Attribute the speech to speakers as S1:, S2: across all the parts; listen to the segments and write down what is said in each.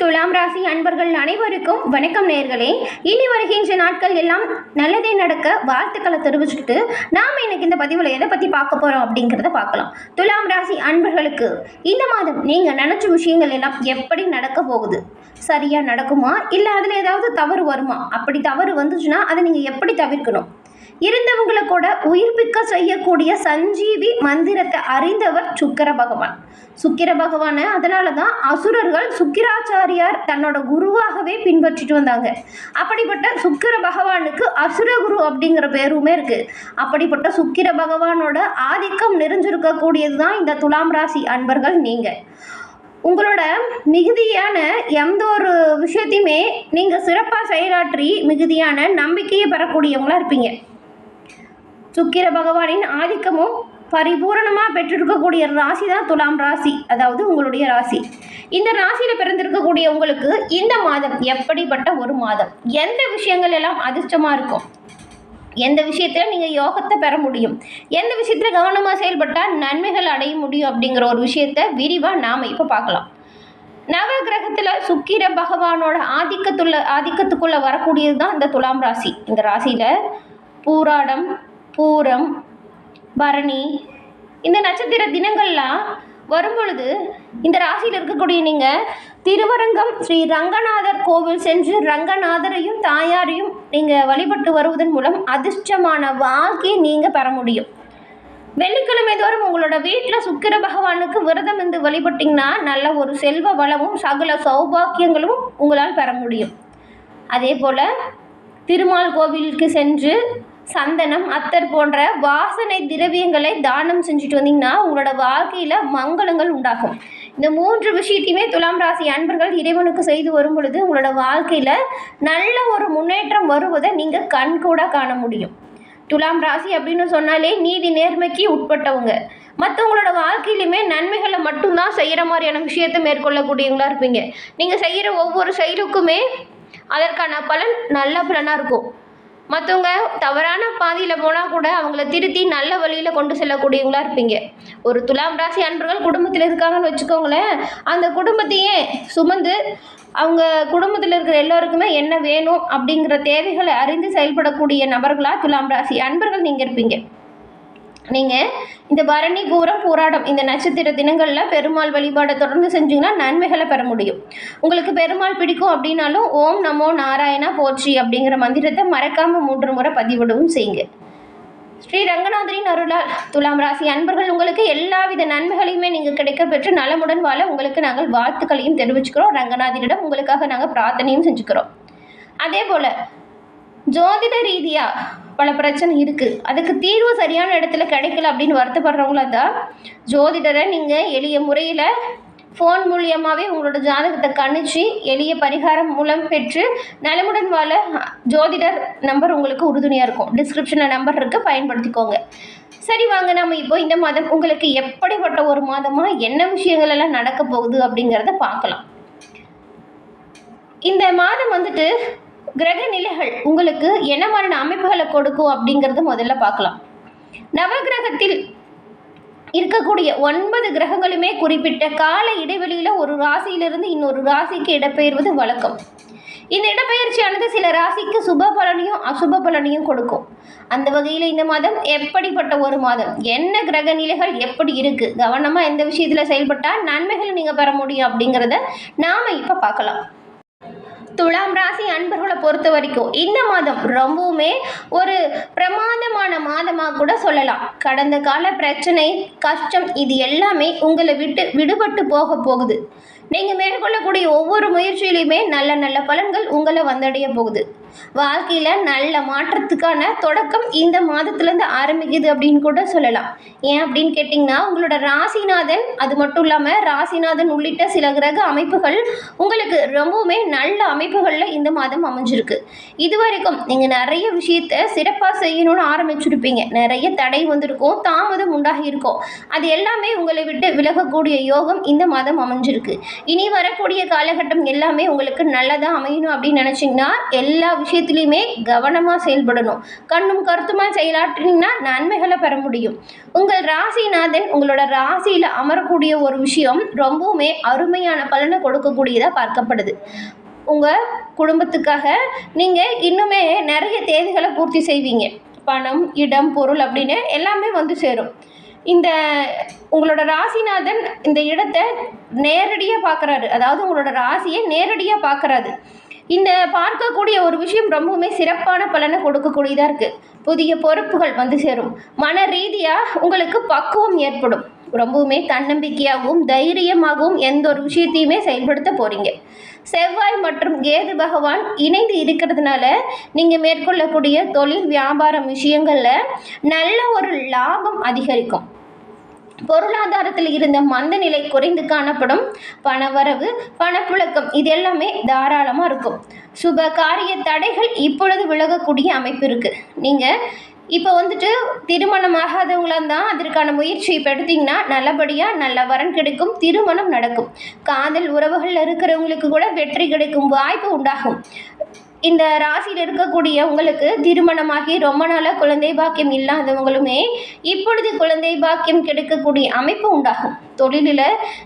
S1: துலாம் ராசி அன்பர்கள் அனைவருக்கும் வணக்கம் நேர்களே. இனி வருகின்ற நாட்கள் எல்லாம் நல்லதே நடக்க வாழ்த்துக்களை தெரிவிச்சுக்கிட்டு நாம் இன்னைக்கு இந்த பதிவில் எதை பற்றி பார்க்க போகிறோம் அப்படிங்கிறத பார்க்கலாம். துலாம் ராசி அன்பர்களுக்கு இந்த மாதம் நீங்கள் நினச்ச விஷயங்கள் எல்லாம் எப்படி நடக்க போகுது? சரியாக நடக்குமா? இல்லை அதில் ஏதாவது தவறு வருமா? அப்படி தவறு வந்துச்சுன்னா அதை நீங்கள் எப்படி தவிர்க்கணும்? இருந்தவங்களை கூட உயிர்ப்பிக்க செய்யக்கூடிய சஞ்சீவி மந்திரத்தை அறிந்தவர் சுக்கிர பகவான். சுக்கிர பகவானை அதனால தான் அசுரர்கள் சுக்கிராச்சாரியார் தன்னோட குருவாகவே பின்பற்றிட்டு வந்தாங்க. அப்படிப்பட்ட சுக்கிர பகவானுக்கு அசுர குரு அப்படிங்கிற பேருமே இருக்கு. அப்படிப்பட்ட சுக்கிர பகவானோட ஆதிக்கம் நிறைஞ்சிருக்கக்கூடியது தான் இந்த துலாம் ராசி அன்பர்கள் நீங்கள் உங்களோட மிகுதியான எந்த ஒரு விஷயத்தையுமே நீங்கள் சிறப்பாக செயலாற்றி மிகுதியான நம்பிக்கையை பெறக்கூடியவங்களாக இருப்பீங்க. சுக்கிர பகவானின் ஆதிக்கமும் பரிபூரணமாக பெற்றிருக்கக்கூடிய ராசி தான் துலாம் ராசி அதாவது உங்களுடைய ராசி. இந்த ராசியில் பிறந்திருக்கக்கூடிய உங்களுக்கு இந்த மாதம் எப்படிப்பட்ட ஒரு மாதம்? எந்த விஷயங்கள் எல்லாம் அதிர்ஷ்டமாக இருக்கும்? எந்த விஷயத்தில் நீங்கள் யோகத்தை பெற முடியும்? எந்த விஷயத்தில் கவனமாக செயல்பட்டால் நன்மைகள் அடைய முடியும் அப்படிங்கிற ஒரு விஷயத்தை விரிவாக நாம் இப்போ பார்க்கலாம். நவ கிரகத்தில் சுக்கிர பகவானோட ஆதிக்கத்துள்ள ஆதிக்கத்துக்குள்ளே வரக்கூடியது தான் இந்த துலாம் ராசி. இந்த ராசியில் பூராடம் பூரம் பரணி இந்த நட்சத்திர தினங்கள்லாம் வரும் பொழுது இந்த ராசியில் இருக்கக்கூடிய நீங்கள் திருவரங்கம் ஸ்ரீ ரங்கநாதர் கோவில் சென்று ரங்கநாதரையும் தாயாரையும் நீங்கள் வழிபட்டு வருவதன் மூலம் அதிர்ஷ்டமான வாழ்க்கையை நீங்கள் பெற முடியும். வெள்ளிக்கிழமை தோறும் உங்களோட வீட்டில் சுக்கிர பகவானுக்கு விரதம் இருந்து வழிபட்டிங்கன்னா நல்ல ஒரு செல்வ வளமும் சகல சௌபாக்கியங்களும் உங்களால் பெற முடியும். அதே போல் திருமால் கோவிலுக்கு சென்று சந்தனம் அத்தர் போன்ற வாசனை திரவியங்களை தானம் செஞ்சுட்டு வந்தீங்கன்னா உங்களோட வாழ்க்கையில் மங்களங்கள் உண்டாகும். இந்த மூன்று விஷயத்தையுமே துலாம் ராசி அன்பர்கள் இறைவனுக்கு செய்து வரும் பொழுது உங்களோட வாழ்க்கையில் நல்ல ஒரு முன்னேற்றம் வருவதை நீங்கள் கண்கூட காண முடியும். துலாம் ராசி அப்படின்னு சொன்னாலே நீதி நேர்மைக்கு உட்பட்டவங்க. மற்றவங்களோட வாழ்க்கையிலுமே நன்மைகளை மட்டும்தான் செய்கிற மாதிரியான விஷயத்தை மேற்கொள்ளக்கூடியவங்களா இருப்பீங்க. நீங்கள் செய்கிற ஒவ்வொரு செயலுக்குமே அதற்கான பலன் நல்ல பலனாக இருக்கும். மற்றவங்க தவறான பாதையில் போனால் கூட அவங்கள திருத்தி நல்ல வழியில் கொண்டு செல்லக்கூடியவங்களா இருப்பீங்க. ஒரு துலாம் ராசி அன்பர்கள் குடும்பத்தில் இருக்காங்கன்னு வச்சுக்கோங்களேன். அந்த குடும்பத்தையே சுமந்து அவங்க குடும்பத்தில் இருக்கிற எல்லோருக்குமே என்ன வேணும் அப்படிங்கிற தேவைகளை அறிந்து செயல்படக்கூடிய நபர்களாக துலாம் ராசி அன்பர்கள் நீங்கள் இருப்பீங்க. நீங்கள் இந்த பரணி பூரம் போராடம் இந்த நட்சத்திர தினங்களில் பெருமாள் வழிபாடை தொடர்ந்து செஞ்சீங்கன்னா நன்மைகளை பெற முடியும். உங்களுக்கு பெருமாள் பிடிக்கும் அப்படின்னாலும் ஓம் நமோ நாராயணா போற்றி அப்படிங்கிற மந்திரத்தை மறக்காமல் மூன்று முறை பதிவிடவும் செய்யுங்க. ஸ்ரீ ரங்கநாதரின் அருளால் துலாம் ராசி அன்பர்கள் உங்களுக்கு எல்லாவித நன்மைகளையுமே நீங்கள் கிடைக்க பெற்று நலமுடன் வாழ உங்களுக்கு நாங்கள் வாழ்த்துக்களையும் தெரிவிச்சுக்கிறோம். ரங்கநாதரிடம் உங்களுக்காக நாங்கள் பிரார்த்தனையும் செஞ்சுக்கிறோம். அதே போல் ஜோதிட ரீதியாக பல பிரச்சனை இருக்குது அதுக்கு தீர்வு சரியான இடத்துல கிடைக்கல அப்படின்னு வருத்தப்படுறவங்களா தான் ஜோதிடரை நீங்கள் எளிய முறையில் ஃபோன் மூலியமாகவே உங்களோட ஜாதகத்தை கணிச்சு எளிய பரிகாரம் மூலம் பெற்று நலமுடன் வாழ ஜோதிடர் நம்பர் உங்களுக்கு உறுதுணையாக இருக்கும். டிஸ்கிரிப்ஷனில் நம்பர் இருக்குது பயன்படுத்திக்கோங்க. சரி வாங்க. நம்ம இப்போ இந்த மாதம் உங்களுக்கு எப்படிப்பட்ட ஒரு மாதமாக என்ன விஷயங்கள் எல்லாம் நடக்க போகுது அப்படிங்கிறத பார்க்கலாம். இந்த மாதம் வந்துட்டு கிரக நிலைகள் உங்களுக்கு என்ன மாதிரியான அமைப்புகளை கொடுக்கும் அப்படிங்கிறது முதல்ல பார்க்கலாம். நவகிரகத்தில் இருக்கக்கூடிய ஒன்பது கிரகங்களுமே குறிப்பிட்ட கால இடைவெளியில் ஒரு ராசியிலிருந்து இன்னொரு ராசிக்கு இடப்பெயர்வது வழக்கம். இந்த இடப்பெயர்ச்சியானது சில ராசிக்கு சுப பலனையும் அசுப பலனையும் கொடுக்கும். அந்த வகையில் இந்த மாதம் எப்படிப்பட்ட ஒரு மாதம்? என்ன கிரக நிலைகள் எப்படி இருக்குது கவனமாக எந்த விஷயத்தில் செயல்பட்டால் நன்மைகளை நீங்கள் பெற முடியும் அப்படிங்கிறத நாம் இப்போ பார்க்கலாம். துலாம் ராசி அன்பர்களை பொறுத்த வரைக்கும் இந்த மாதம் ரொம்பவுமே ஒரு பிரமாதமான மாதமாக கூட சொல்லலாம். கடந்த கால பிரச்சனை கஷ்டம் இது எல்லாமே உங்களை விட்டு விடுபட்டு போக போகுது. நீங்கள் மேற்கொள்ளக்கூடிய ஒவ்வொரு முயற்சியிலையுமே நல்ல நல்ல பலன்கள் உங்களை வந்தடைய போகுது. வாழ்க்கையில் நல்ல மாற்றத்துக்கான தொடக்கம் இந்த மாதத்துலேருந்து ஆரம்பிக்குது அப்படின்னு கூட சொல்லலாம். ஏன் அப்படின்னு கேட்டிங்கன்னா உங்களோட ராசிநாதன் அது மட்டும் இல்லாமல் ராசிநாதன் உள்ளிட்ட சில கிரக அமைப்புகள் உங்களுக்கு ரொம்பவுமே நல்ல அமைப்புகளில் இந்த மாதம் அமைஞ்சிருக்கு. இது வரைக்கும் நீங்கள் நிறைய விஷயத்த சிறப்பாக செய்யணும்னு ஆரம்பிச்சிருப்பீங்க. நிறைய தடை வந்திருக்கும் தாமதம் உண்டாகி இருக்கும். அது எல்லாமே உங்களை விட்டு விலகக்கூடிய யோகம் இந்த மாதம் அமைஞ்சிருக்கு. இனி வரக்கூடிய காலகட்டம் எல்லாமே உங்களுக்கு நல்லதாக அமையணும் அப்படின்னு நினச்சிங்கன்னா எல்லா விஷயத்துலையுமே கவனமாக செயல்படணும். கண்ணும் கருத்துமாக செயலாற்றினீங்கன்னா நன்மைகளை பெற முடியும். உங்கள் ராசிநாதன் உங்களோட ராசியில் அமரக்கூடிய ஒரு விஷயம் ரொம்பவுமே அருமையான பலனை கொடுக்கக்கூடியதாக பார்க்கப்படுது. உங்கள் குடும்பத்துக்காக நீங்கள் இன்னுமே நிறைய தேவைகளை பூர்த்தி செய்வீங்க. பணம் இடம் பொருள் அப்படின்னு எல்லாமே வந்து சேரும். இந்த உங்களோட ராசிநாதன் இந்த இடத்த நேரடியாக பார்க்குறாரு. அதாவது உங்களோட ராசியை நேரடியாக பார்க்குறாரு. இந்த பார்க்கக்கூடிய ஒரு விஷயம் ரொம்பவுமே சிறப்பான பலனை கொடுக்கக்கூடியதாக இருக்குது புதிய பொறுப்புகள் வந்து சேரும். மன ரீதியாக உங்களுக்கு பக்குவம் ஏற்படும். ரொம்பவுமே தன்னம்பிக்கையாகவும் தைரியமாகவும் எந்த ஒரு விஷயத்தையுமே செயல்படுத்த போகிறீங்க செவ்வாய் மற்றும் கேது பகவான் இணைந்து இருக்கிறதுனால நீங்கள் மேற்கொள்ளக்கூடிய தொழில் வியாபாரம் விஷயங்களில் நல்ல ஒரு லாபம் அதிகரிக்கும். பொருளாதாரத்தில் இருந்த மந்த நிலை குறைந்து காணப்படும் பணவரவு பணப்புழக்கம் இது எல்லாமே தாராளமாக இருக்கும். சுப காரிய தடைகள் இப்பொழுது விலகக்கூடிய அமைப்பு இருக்குது நீங்கள் இப்போ வந்துட்டு திருமணம் ஆகாதவங்களாக இருந்தால் அதற்கான முயற்சி இப்போ எடுத்திங்கன்னா நல்லபடியாக நல்ல வரன் கிடைக்கும் திருமணம் நடக்கும். காதல் உறவுகளில் இருக்கிறவங்களுக்கு கூட வெற்றி கிடைக்கும் வாய்ப்பு உண்டாகும். இந்த ராசியில் இருக்கக்கூடிய உங்களுக்கு திருமணமாகி ரொம்ப நாளாக குழந்தை பாக்கியம் இல்லாதவங்களுமே இப்பொழுது குழந்தை பாக்கியம் கிடைக்கக்கூடிய அமைப்பு உண்டாகும். தொழிலில்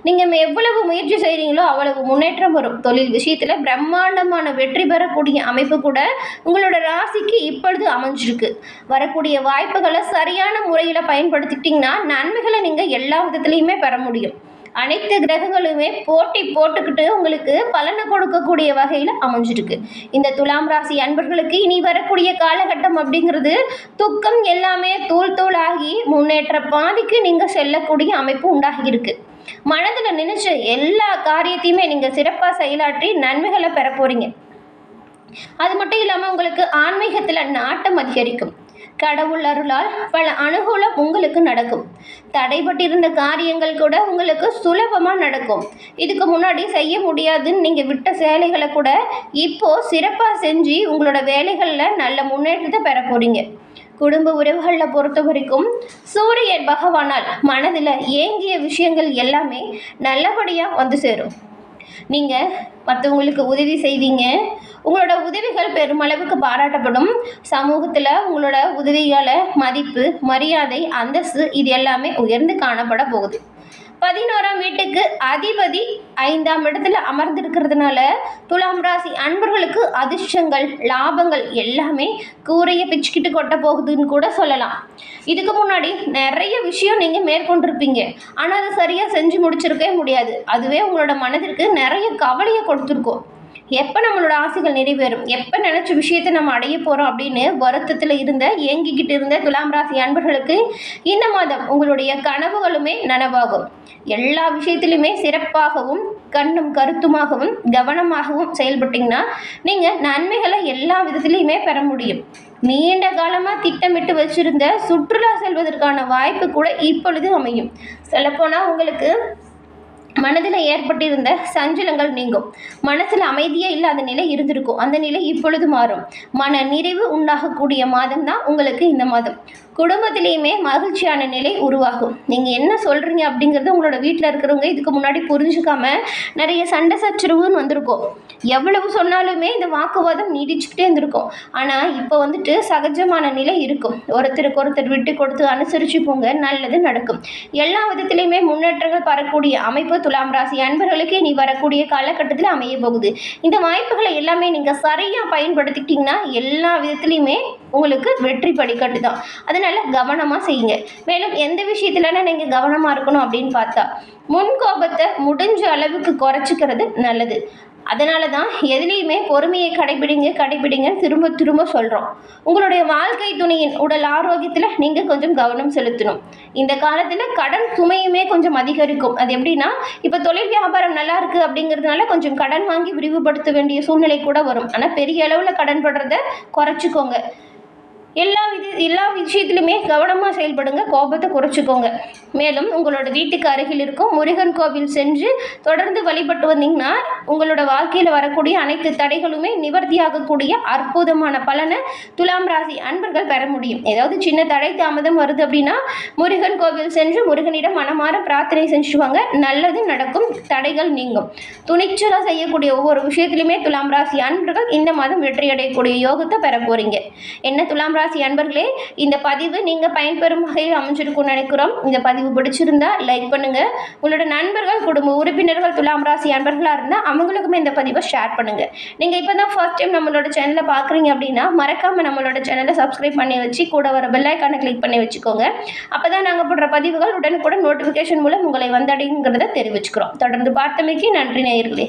S1: நீங்கள் எவ்வளவு முயற்சி செய்கிறீங்களோ அவ்வளவு முன்னேற்றம் வரும். தொழில் விஷயத்தில் பிரம்மாண்டமான வெற்றி பெறக்கூடிய அமைப்பு கூட உங்களோட ராசிக்கு இப்பொழுது அமைஞ்சிருக்கு. வரக்கூடிய வாய்ப்புகளை சரியான முறையில் பயன்படுத்திக்கிட்டிங்கன்னா நன்மைகளை நீங்கள் எல்லா விதத்துலேயுமே பெற முடியும். அனைத்து கிரகங்களுமே போட்டி போட்டுக்கிட்டு உங்களுக்கு பலனை கொடுக்கக்கூடிய வகையில் அமைஞ்சிருக்கு. இந்த துலாம் ராசி அன்பர்களுக்கு இனி வரக்கூடிய காலகட்டம் அப்படிங்கிறது துக்கம் எல்லாமே தூள் தூளாகி முன்னேற்ற பாதிக்கு நீங்கள் செல்லக்கூடிய அமைப்பு உண்டாகியிருக்கு மனதில் நினைச்ச எல்லா காரியத்தையுமே நீங்கள் சிறப்பாக செயலாற்றி நன்மைகளை பெற போகிறீங்க அது மட்டும் இல்லாமல் உங்களுக்கு ஆன்மீகத்தில் நாட்டம் அதிகரிக்கும். கடவுள் அருளால் பல அனுகூலம் உங்களுக்கு நடக்கும். தடைபட்டிருந்த காரியங்கள் கூட உங்களுக்கு சுலபமாக நடக்கும். இதுக்கு முன்னாடி செய்ய முடியாதுன்னு நீங்கள் விட்ட சேலைகளை கூட இப்போது சிறப்பாக செஞ்சு உங்களோட வேலைகளில் நல்ல முன்னேற்றத்தை பெற போகிறீங்க குடும்ப உறவுகளில் பொறுத்த வரைக்கும் சூரியன் பகவானால் மனதில் ஏங்கிய விஷயங்கள் எல்லாமே நல்லபடியாக வந்து சேரும். நீங்கள் மற்றவங்களுக்கு உதவி செய்வீங்க. உங்களோட உதவிகள் பெருமளவுக்கு பாராட்டப்படும். சமூகத்தில் உங்களோட உதவிகளை மதிப்பு மரியாதை அந்தஸ்து இது எல்லாமே உயர்ந்து காணப்பட போகுது. பதினோராம் வீட்டுக்கு அதிபதி ஐந்தாம் இடத்துல அமர்ந்திருக்கிறதுனால துலாம் ராசி அன்பர்களுக்கு அதிர்ஷ்டங்கள் லாபங்கள் எல்லாமே கூரையை பிச்சுக்கிட்டு கொட்ட போகுதுன்னு கூட சொல்லலாம். இதுக்கு முன்னாடி நிறைய விஷயம் நீங்கள் மேற்கொண்டிருப்பீங்க. ஆனால் அதை சரியாக செஞ்சு முடிச்சிருக்கவே முடியாது. அதுவே உங்களோட மனதிற்கு நிறைய கவலையை கொடுத்துருக்கோம். எப்போ நம்மளோட ஆசைகள் நிறைவேறும்? எப்போ நினச்ச விஷயத்தை நம்ம அடைய போகிறோம் அப்படின்னு வருத்தத்தில் இருந்த ஏங்கிக்கிட்டு இருந்த துலாம் ராசி அன்பர்களுக்கு இந்த மாதம் உங்களுடைய கனவுகளுமே நனவாகும். எல்லா விஷயத்திலுமே சிறப்பாகவும் கண்ணும் கருத்துமாகவும் கவனமாகவும் செயல்பட்டிங்கன்னா நீங்கள் நன்மைகளை எல்லா விதத்துலேயுமே பெற முடியும். நீண்ட காலமாக திட்டமிட்டு வச்சுருந்த சுற்றுலா செல்வதற்கான வாய்ப்பு கூட இப்பொழுது அமையும். சொல்லப்போனால் உங்களுக்கு மனதில் ஏற்பட்டிருந்த சஞ்சலங்கள் நீங்கும். மனசில் அமைதியே இல்லாத நிலை இருந்திருக்கும். அந்த நிலை இப்பொழுது மாறும். மன நிறைவு உண்டாகக்கூடிய மாதம் தான் உங்களுக்கு இந்த மாதம். குடும்பத்திலையுமே மகிழ்ச்சியான நிலை உருவாகும். நீங்கள் என்ன சொல்கிறீங்க அப்படிங்கிறது உங்களோட வீட்டில் இருக்கிறவங்க இதுக்கு முன்னாடி புரிஞ்சுக்காம நிறைய சண்டை சச்சரவுன்னு வந்திருக்கும். எவ்வளவு சொன்னாலுமே இந்த வாக்குவாதம் நீடிச்சுக்கிட்டே இருந்திருக்கும். ஆனால் இப்போ வந்துட்டு சகஜமான நிலை இருக்கும். ஒருத்தருக்கு ஒருத்தர் விட்டு கொடுத்து அனுசரித்து போங்க நல்லது நடக்கும். எல்லா விதத்திலையுமே முன்னேற்றங்கள் பரக்கூடிய அமைப்பு துலாம் ராசி அன்பர்களுக்கு இனி வரக்கூடிய காலகட்டத்தில் அமைய போகுது. இந்த வாய்ப்புகளை எல்லாமே நீங்கள் சரியாக பயன்படுத்திக்கிட்டிங்கன்னா எல்லா விதத்துலையுமே உங்களுக்கு வெற்றி படிக்கட்டு தான். அதனால் கவனமாக செய்யுங்க. மேலும் எந்த விஷயத்துலனா நீங்கள் கவனமாக இருக்கணும் அப்படின்னு பார்த்தா முன் கோபத்தை முடிஞ்ச அளவுக்கு குறைச்சிக்கிறது நல்லது. அதனால தான் எதுலேயுமே பொறுமையை கடைபிடிங்க கடைபிடிங்கன்னு திரும்ப திரும்ப சொல்கிறோம் உங்களுடைய வாழ்க்கை துணையின் உடல் ஆரோக்கியத்தில் நீங்கள் கொஞ்சம் கவனம் செலுத்தணும். இந்த காலத்தில் கடன் சுமையுமே கொஞ்சம் அதிகரிக்கும். அது எப்படின்னா இப்போ தொழில் வியாபாரம் நல்லா இருக்குது அப்படிங்கிறதுனால கொஞ்சம் கடன் வாங்கி விரிவுபடுத்த வேண்டிய சூழ்நிலை கூட வரும். ஆனால் பெரிய அளவில் கடன் படுறத குறைச்சிக்கோங்க. எல்லா வித எல்லா விஷயத்துலையுமே கவனமாக செயல்படுங்க கோபத்தை குறைச்சிக்கோங்க. மேலும் உங்களோட வீட்டுக்கு அருகில் இருக்கும் முருகன் கோவில் சென்று தொடர்ந்து வழிபட்டு வந்தீங்கன்னா உங்களோட வாழ்க்கையில் வரக்கூடிய அனைத்து தடைகளுமே நிவர்த்தியாகக்கூடிய அற்புதமான பலனை துலாம் ராசி அன்பர்கள் பெற முடியும். ஏதாவது சின்ன தடை தாமதம் வருது அப்படின்னா முருகன் கோவில் சென்று முருகனிடம் மனமாற பிரார்த்தனை செஞ்சுவாங்க நல்லது நடக்கும் தடைகள் நீங்கும். துணிச்சலாக செய்யக்கூடிய ஒவ்வொரு விஷயத்திலுமே துலாம் ராசி அன்பர்கள் இந்த மாதம் வெற்றியடையக்கூடிய யோகத்தை பெற போகிறீங்க என்ன துலாம் ராசி அன்பர்களே இந்த பதிவு நீங்கள் பயன்பெறும் வகையில் அமைஞ்சிருக்கும்னு நினைக்கிறோம். இந்த பதிவு பிடிச்சிருந்தா லைக் பண்ணுங்க. உங்களோட நண்பர்கள் குடும்ப உறுப்பினர்கள் துலாம் ராசி அன்பர்களாக இருந்தால் அவங்களுக்குமே இந்த பதிவை ஷேர் பண்ணுங்க. நீங்கள் இப்போ தான் ஃபர்ஸ்ட் டைம் நம்மளோட சேனலை பார்க்குறீங்க அப்படின்னா மறக்காமல் நம்மளோட சேனலை சப்ஸ்கிரைப் பண்ணி வச்சு கூட வர பெல்லைக்கான கிளிக் பண்ணி வச்சுக்கோங்க. அப்போ தான் நாங்கள் போடுற பதிவுகள் உடனுக்குடன் நோட்டிஃபிகேஷன் மூலம் உங்களை வந்தடைங்கிறத தெரிவிச்சுக்கிறோம். தொடர்ந்து பார்த்தமைக்கு நன்றி நேயர்களே.